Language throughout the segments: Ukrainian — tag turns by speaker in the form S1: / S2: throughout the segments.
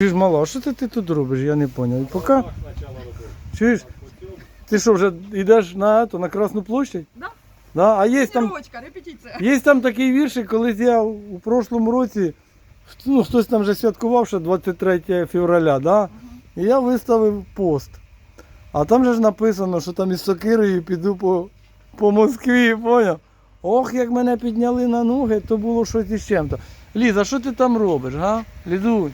S1: Чуєш, мала, а що ти, ти тут робиш? Я не зрозумів. Поки... Чуєш? Ти що, вже йдеш на, ето, на Красну площадь?
S2: Да.
S1: Да? А є там,
S2: Тренировочка, репетиція.
S1: є там такий віршик, колись я у прошлому році, ну, хтось там вже святкував, що 23 февраля, да? і я виставив пост. А там же ж написано, що там із сокирою піду по, по Москві, поняв? Ох, як мене підняли на ноги, то було щось із чим-то. Ліза, що ти там робиш, га? Лідунь.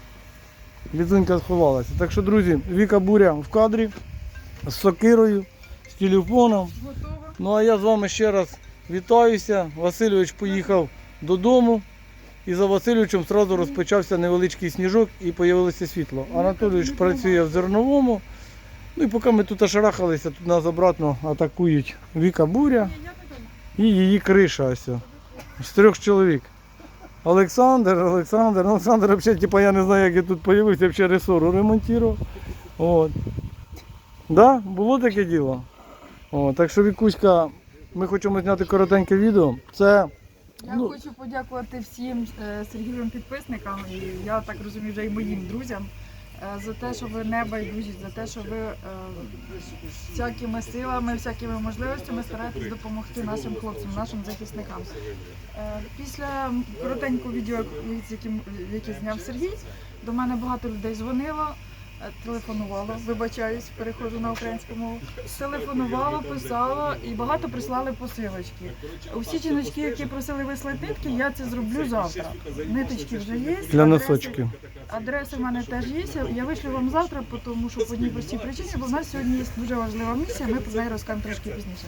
S1: Лідунька сховалася. Так що, друзі, Віка Буря в кадрі з сокирою, з телефоном.
S2: Готова.
S1: Ну а я з вами ще раз вітаюся. Васильович поїхав додому. І за Васильовичем одразу розпочався невеличкий сніжок і з'явилося світло. Анатолійович працює в зерновому. Ну і поки ми тут ошарахалися, тут нас обратно атакують Віка Буря і її криша ось. З трьох чоловік. Олександр, Олександр, Олександр взагалі, типу, я не знаю, як я тут з'явився, взагалі ресору ремонтував. От. Да, було таке діло. О, так що Вікуська, ми хочемо зняти коротеньке відео. Це
S2: Я
S1: Ну.
S2: хочу подякувати всім е, Сергієвим підписникам і я так розумію, вже і моїм друзям за те, що ви не байдужі, за те, що ви е, всякими силами, всякими можливостями стараєтесь допомогти нашим хлопцям, нашим захисникам. Е, Після коротенького відео, яке зняв Сергій, до мене багато людей дзвонило. Е, Телефонувало, вибачаюсь, переходжу на українську мову. Телефонувало, писало і багато прислали посилочки. Усі жіночки, які просили вислати нитки, я це зроблю завтра. Ниточки вже є.
S1: для носочків.
S2: Адреси в мене теж є. Я вишлю вам завтра, тому що по одній простій причині, бо в нас сьогодні є дуже важлива місія, ми про неї розкажемо трошки пізніше.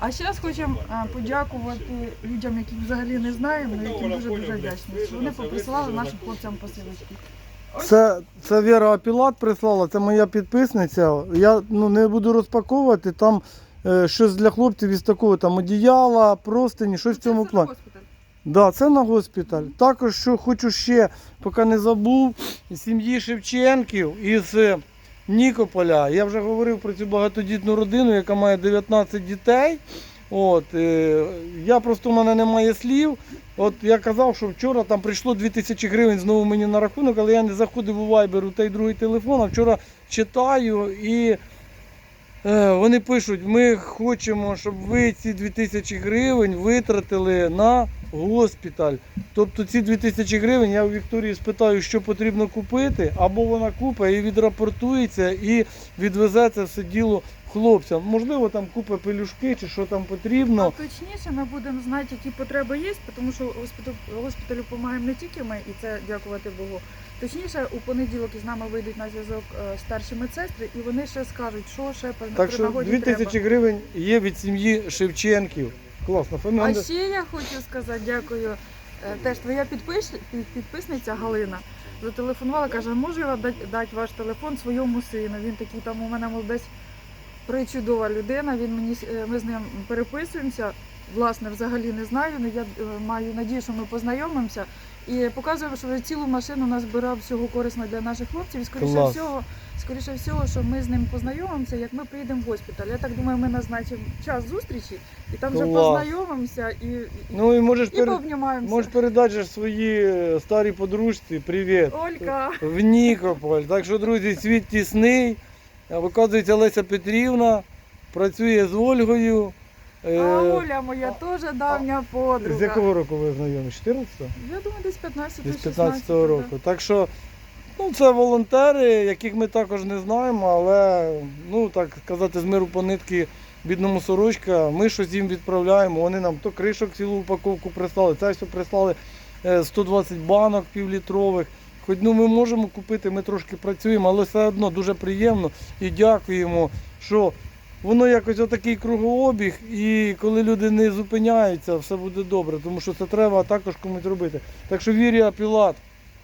S2: А зараз хочемо подякувати людям, яких взагалі не знаємо, але яким дуже дуже вдячні. що Вони поприсилали нашим хлопцям посилочки.
S1: Це, це Віра Апілат прислала, це моя підписниця. Я ну, не буду розпаковувати. Там е, щось для хлопців із такого там одіяла, простині, щось в цьому плані. Да, це на госпіталь. Також що хочу ще, поки не забув, сім'ї Шевченків із е, Нікополя. Я вже говорив про цю багатодітну родину, яка має 19 дітей. От, е, я просто в мене немає слів. От я казав, що вчора там прийшло 2000 гривень знову мені на рахунок, але я не заходив у Viber у той другий телефон, а вчора читаю і е, вони пишуть, ми хочемо, щоб ви ці 2000 гривень витратили на госпіталь. Тобто ці 2000 гривень я у Вікторії спитаю, що потрібно купити, або вона купить і відрапортується і відвезе це все діло хлопцям. Можливо, там купить пелюшки чи що там
S2: А
S1: потрібно.
S2: точніше ми будемо знати, які потреби є, тому що госпіталю, госпіталю допомагаємо не тільки ми, і це дякувати Богу. Точніше, у понеділок із нами вийдуть на зв'язок е, старші медсестри, і вони ще скажуть, що ще
S1: Так
S2: при
S1: що
S2: нагоді
S1: 2000
S2: треба.
S1: гривень є від сім'ї Шевченків. Класно,
S2: А ще я хочу сказати, дякую. е, Теж твоя підпис... під- підписниця Галина зателефонувала, каже, можу я дати дати ваш телефон своєму сину. Він такий там у мене молодець причудова людина. Він мені с- е, ми з ним переписуємося. Власне, взагалі не знаю. але Я е, маю надію, що ми познайомимося. І показуємо, що цілу машину назбирав всього корисно для наших хлопців. І скоріше
S1: Клас.
S2: всього, скоріше всього, що ми з ним познайомимося, як ми приїдемо в госпіталь. Я так думаю, ми назначимо час зустрічі і там вже познайомимося і, і,
S1: Ну і можеш,
S2: і
S1: пере...
S2: пообнімаємося.
S1: можеш передати свої е, старій подружці привіт.
S2: Олька,
S1: в Нікополь. Так що, друзі, світ тісний. Е, Виказується Леся Петрівна, працює з Ольгою. Е,
S2: а Оля моя теж давня подруга.
S1: З якого року ви знайомі? 14-го?
S2: Я думаю, десь 15
S1: Десь 15-го року. Так що ну, це волонтери, яких ми також не знаємо, але ну так сказати, з миру по нитки бідному сорочка. Ми щось їм відправляємо. Вони нам то кришок цілу упаковку прислали, це все прислали е, 120 банок півлітрових. Хоч ну ми можемо купити, ми трошки працюємо, але все одно дуже приємно і дякуємо, що воно якось отакий кругообіг, і коли люди не зупиняються, все буде добре, тому що це треба також комусь робити. Так що Вірія Пілат,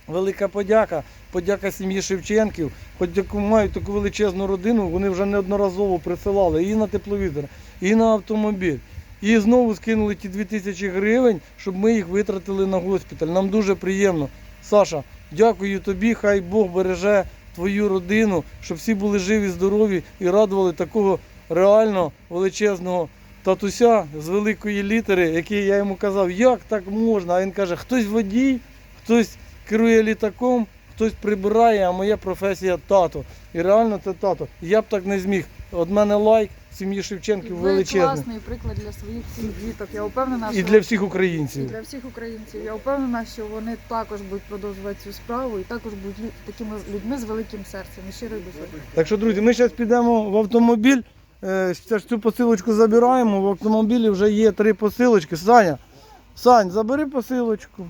S1: велика подяка, подяка сім'ї Шевченків, хоч яку мають таку величезну родину, вони вже неодноразово присилали і на тепловізор, і на автомобіль. І знову скинули ті 2000 гривень, щоб ми їх витратили на госпіталь. Нам дуже приємно. Саша, дякую тобі, хай Бог береже твою родину, щоб всі були живі, здорові і радували такого реально величезного татуся з великої літери, який я йому казав, як так можна. А він каже, хтось водій, хтось керує літаком, хтось прибирає, а моя професія тато. І реально це тато. Я б так не зміг. От мене лайк сім'ї Шевченків
S2: Ви
S1: величезний.
S2: класний приклад для своїх всіх діток. Я впевнена,
S1: І для всіх
S2: і
S1: українців.
S2: для всіх українців. Я впевнена, що вони також будуть продовжувати цю справу і також будуть лю- такими людьми з великим серцем і щирою душою.
S1: Так що, друзі, ми зараз підемо в автомобіль. е, Це ж цю посилочку забираємо. В автомобілі вже є три посилочки. Саня, Сань, забери посилочку.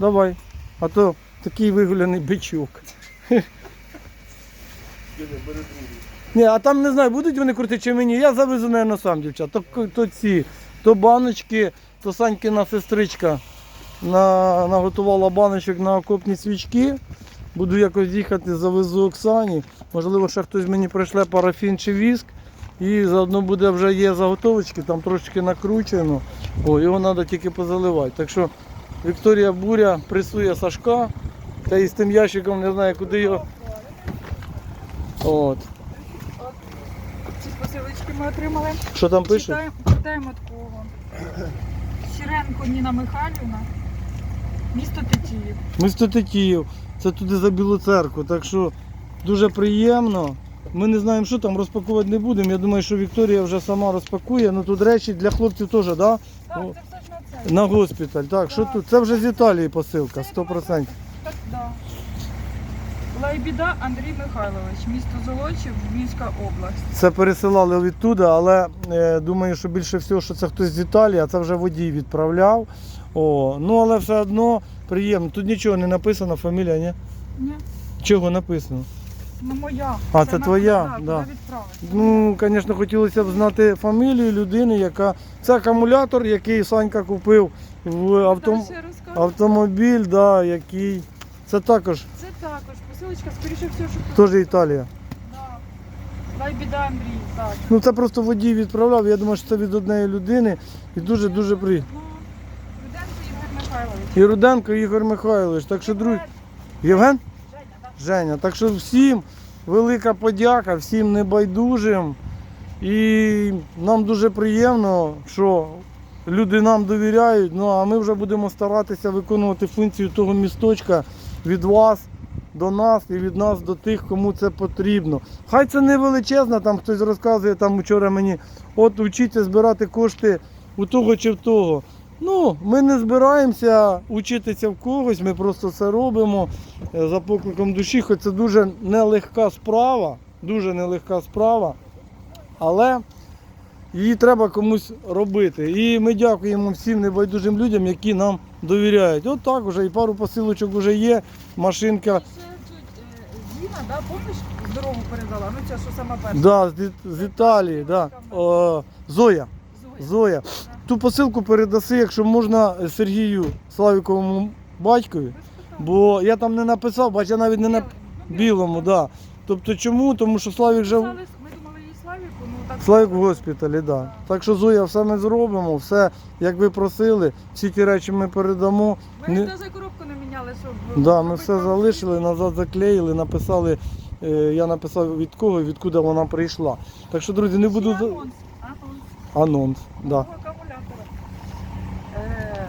S1: Давай. А то такий вигуляний бичок. Ні, а там не знаю, будуть вони крутити чи мені. Я завезу, наверное, сам, дівчат. То, то ці, то баночки, то Санькина сестричка на, наготувала баночок на окопні свічки. Буду якось їхати, завезу Оксані. Можливо, ще хтось мені прийшле парафін чи віск. І заодно буде вже є заготовочки, там трошечки накручено. О, його треба тільки позаливати. Так що Вікторія Буря пресує Сашка. Та і з тим ящиком не знаю, куди його. От.
S2: Ми отримали.
S1: Що там пише?
S2: Читаємо, читаємо такого. Сіренко Ніна Михайлівна. Місто Тетіїв.
S1: Місто Тетіїв, це туди за Білу церкву. Так що дуже приємно. Ми не знаємо, що там розпакувати не будемо. Я думаю, що Вікторія вже сама розпакує. Ну тут речі для хлопців теж, так? Да?
S2: Так,
S1: О.
S2: це все ж на це.
S1: На госпіталь. Так, що тут? Це вже з Італії посилка, 100%.
S2: Так, да. Лайбіда Андрій Михайлович, місто Золочів, Львівська область.
S1: Це пересилали відтуди, але е, думаю, що більше всього, що це хтось з Італії, а це вже водій відправляв. О, ну але все одно приємно. Тут нічого не написано, фамілія, ні?
S2: Ні,
S1: Чого написано?
S2: ну моя.
S1: А, це
S2: на-
S1: твоя,
S2: Да.
S1: Ну, звісно, хотілося б знати фамілію людини, яка. Це акумулятор, який Санька купив в
S2: розкажу.
S1: автомобіль, да, який. Це також
S2: Це також посилочка, скоріше всього, що
S1: теж Італія.
S2: Да. Лайбіда Андрій, так.
S1: Ну це просто водій відправляв. Я думаю, що це від однієї людини і дуже-дуже приємно.
S2: Ну, Руденко Ігор Михайлович.
S1: І Руденко Ігор Михайлович. Так що, друзі, Євген?
S2: Женя, да.
S1: Женя. Так що всім велика подяка, всім небайдужим. І нам дуже приємно, що люди нам довіряють. Ну а ми вже будемо старатися виконувати функцію того місточка від вас до нас і від нас до тих, кому це потрібно. Хай це не величезна, там хтось розказує там вчора мені, от вчіться збирати кошти у того чи в того. Ну, ми не збираємося учитися в когось, ми просто це робимо е, за покликом душі, хоч це дуже нелегка справа, дуже нелегка справа, але її треба комусь робити. І ми дякуємо всім небайдужим людям, які нам довіряють. От так вже і пару посилочок вже є, машинка.
S2: Е, Зіна, да, помниш, здорову передала? Ну ця, що сама перша.
S1: Да, з, з Італії, да. О, Зоя.
S2: Зоя.
S1: Зоя. Ту посилку передаси, якщо можна, Сергію Славіковому батькові. Бо я там не написав, бач, я навіть не на
S2: Білий. Ну,
S1: білому, да. Тобто чому? Тому що Славік.
S2: Писали, її Так.
S1: Славік в госпіталі, да. Так що Зоя, все ми зробимо, все як ви просили, всі ті речі ми передамо.
S2: Ми
S1: Не-
S2: навіть коробку не міняли, щоб.
S1: Да, ми все залишили, назад заклеїли, написали. е, Я написав від кого, і відкуди вона прийшла. Так що, друзі, не буду. За-
S2: анонс. Анонс.
S1: Анонс. Да.
S2: Нового акумулятора. Е,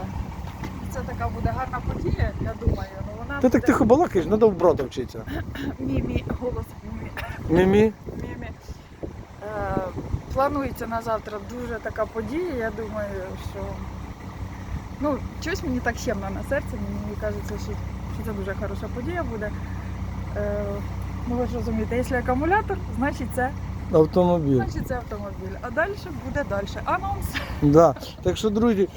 S2: Це така буде гарна подія, я думаю. Ну, вона
S1: Ти так
S2: буде-
S1: тихо балакаєш, треба в брата вчитися.
S2: Мімі, голос Мімі.
S1: Мімі.
S2: Мімі. Е, планується на завтра дуже така подія. Я думаю, що ну, щось мені так щемно на серці. Мені кажеться, що, це дуже хороша подія буде. Е, ну ви ж розумієте, якщо акумулятор, значить це,
S1: Автомобіль.
S2: значить це автомобіль. А далі буде далі. Анонс.
S1: Да. Так що, друзі,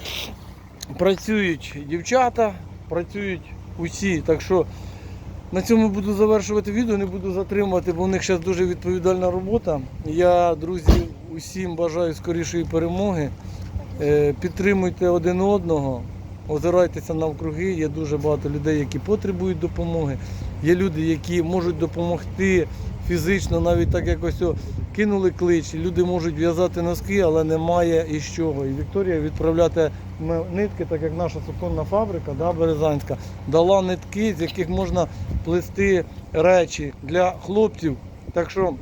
S1: працюють дівчата, працюють усі. Так що на цьому буду завершувати відео, не буду затримувати, бо у них зараз дуже відповідальна робота. Я, друзі, усім бажаю скорішої перемоги. Е, Підтримуйте один одного, озирайтеся навкруги. Є дуже багато людей, які потребують допомоги. Є люди, які можуть допомогти фізично, навіть так якось кинули клич. Люди можуть в'язати носки, але немає із чого. І Вікторія відправляти нитки, так як наша суконна фабрика, да, Березанська, дала нитки, з яких можна плести речі для хлопців. Так що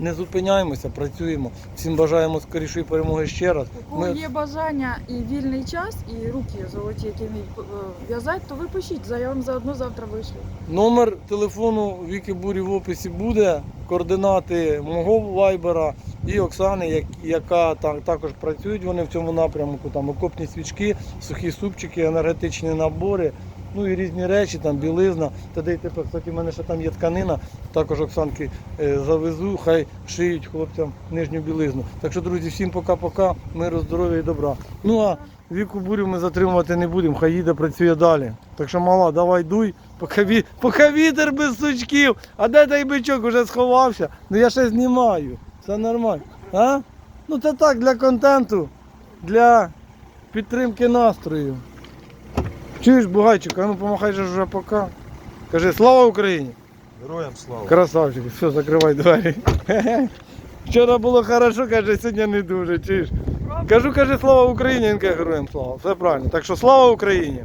S1: Не зупиняємося, працюємо. Всім бажаємо скорішої перемоги ще раз.
S2: У кого
S1: Ми-
S2: є бажання і вільний час, і руки золоті, які вміють е, в'язати, то ви пишіть, я вам заодно завтра вишлю.
S1: Номер телефону Віки Бурі в описі буде, координати мого вайбера і Оксани, як- яка там також працюють вони в цьому напрямку. Там окопні свічки, сухі супчики, енергетичні набори, ну і різні речі, там білизна. Та де й кстати, в мене ще там є тканина, також Оксанки е, завезу, хай шиють хлопцям нижню білизну. Так що, друзі, всім пока-пока, миру, здоров'я і добра. Ну а Віку бурю ми затримувати не будемо, хай їде, працює далі. Так що мала, давай дуй, поки, поки вітер без сучків. А де той бичок уже сховався? Ну я ще знімаю. Все нормально. А? Ну це так, для контенту, для підтримки настрою. Чуєш, бугайчик, а ну помахай же вже пока. Кажи, слава Україні!
S3: Героям слава.
S1: Красавчик, все, закривай двері. Вчора було хорошо, каже, сьогодні не дуже. Чуєш? Кажу, каже, слава Україні, він каже, героям слава. Все правильно. Так що слава Україні!